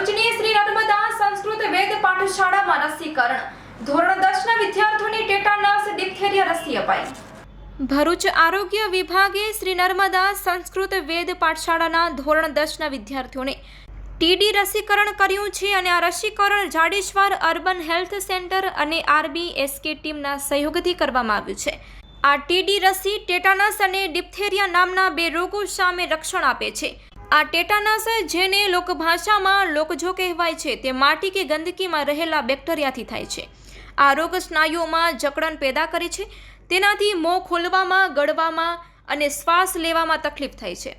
ભરૂચની શ્રી નર્મદા સંસ્કૃત વેદ પાઠશાળામાં રસીકરણ. ધોરણ દસના વિદ્યાર્થીઓને ટેટાનસ ડિપ્થેરિયા રસી અપાઈ. ભરૂચ આરોગ્ય વિભાગે શ્રી નર્મદા સંસ્કૃત વેદ પાઠશાળાના ધોરણ દસના વિદ્યાર્થીઓને ટીડી રસીકરણ કર્યું છે અને આ રસીકરણ જાડેશ્વર અર્બન હેલ્થ સેન્ટર અને આરબી આરબીએસકે ટીમના સહયોગથી કરવામાં આવ્યું છે. આ ટીડી રસી ટેટાનસ અને ડિપ્થેરિયા નામના બે રોગો સામે રક્ષણ આપે છે. આ ટેટાનસ જેને લોકભાષામાં લોકજો કહેવાય છે, તે માટી કે ગંદકીમાં રહેલા બેક્ટેરિયાથી થાય છે. આ રોગ સ્નાયુઓમાં જકડન પેદા કરે છે, તેનાથી મોં ખોલવામાં, ગળવામાં અને શ્વાસ લેવામાં તકલીફ થાય છે.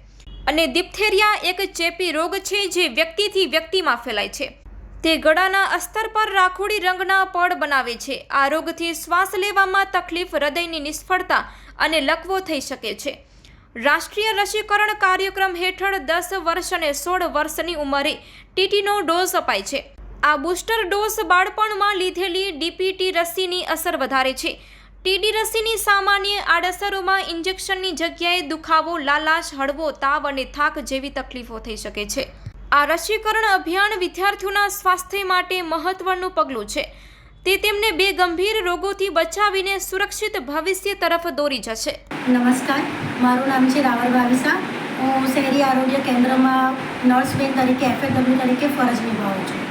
અને દિપ્થેરિયા એક ચેપી રોગ છે જે વ્યક્તિથી વ્યક્તિમાં ફેલાય છે. તે ગળાના અસ્તર પર રાખોડી રંગના પડ બનાવે છે. આ રોગથી શ્વાસ લેવામાં તકલીફ, હૃદયની નિષ્ફળતા અને લકવો થઈ શકે છે. રાષ્ટ્રીય રસીકરણ કાર્યક્રમ હેઠળ દસ વર્ષ અને સોળ વર્ષની ઉંમરે ટીટીનો ડોઝ અપાય છે. આ બૂસ્ટર ડોઝ બાળપણમાં લીધેલી ડીપીટી રસીની અસર વધારે છે. ટીડી રસીની સામાન્ય આડઅસરોમાં ઇન્જેક્શનની જગ્યાએ દુખાવો, લાલાશ, હળવો, તાવ અને થાક જેવી તકલીફો થઈ શકે છે. આ રસીકરણ અભિયાન વિદ્યાર્થીઓના સ્વાસ્થ્ય માટે મહત્વનું પગલું છે. તે તેમને બે ગંભીર રોગોથી બચાવીને સુરક્ષિત ભવિષ્ય તરફ દોરી જશે. નમસ્કાર. મારું નામ છે રાવલ ભાવિસા હું શહેરી આરોગ્ય કેન્દ્રમાં નર્સ બેન તરીકે એફએડબ્લ્યુ તરીકે ફરજ નિભાવું છું.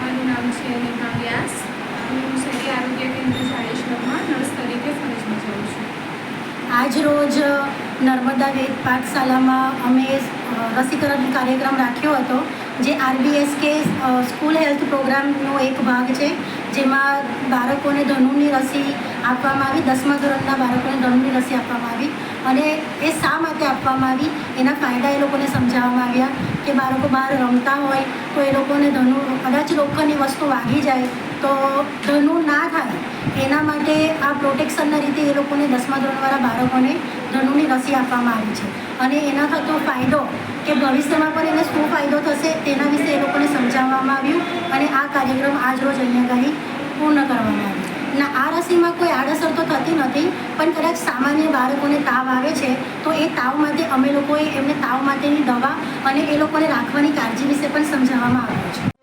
મારું નામ છે નિમા વ્યાસ. હું શહેરી આરોગ્ય કેન્દ્ર જાડેશ્વરમાં નર્સ તરીકે ફરજ બજાવું છું. આજ રોજ નર્મદા વેદ પાઠશાલામાં અમે રસીકરણ કાર્યક્રમ રાખ્યો હતો. જે આરબીએસકે સ્કૂલ હેલ્થ પ્રોગ્રામનો એક ભાગ છે, જેમાં બાળકોને ધનુની રસી આપવામાં આવી, દસમા ધોરણના બાળકોને ધનુની રસી આપવામાં આવી અને એ શા માટે આપવામાં આવી? એના ફાયદા એ લોકોને સમજાવવામાં આવ્યા કે બાળકો બહાર રમતા હોય તો એ લોકોને ધનુ, કદાચ લોખંડની વસ્તુ વાગી જાય તો ધનુ ના થાય, એના માટે આ પ્રોટેક્શનના રીતે એ લોકોને દસમા ધોરણવાળા બાળકોને ધનુની રસી આપવામાં આવી છે. અને એના થતો ફાયદો કે ભવિષ્યમાં પણ એને શું ફાયદો થશે તેના વિશે એ લોકોને સમજાવવામાં આવ્યું અને આ કાર્યક્રમ આજ રોજ અહીંયા આગળ પૂર્ણ કરવામાં આવ્યો. ના, આ રસીમાં કોઈ આડઅસર તો થતી નથી, પણ કદાચ સામાન્ય બાળકોને તાવ આવે છે, તો એ તાવ માટે અમે લોકોએ એમને તાવ માટેની દવા અને એ લોકોને રાખવાની કાળજી વિશે પણ સમજાવવામાં આવ્યું છે.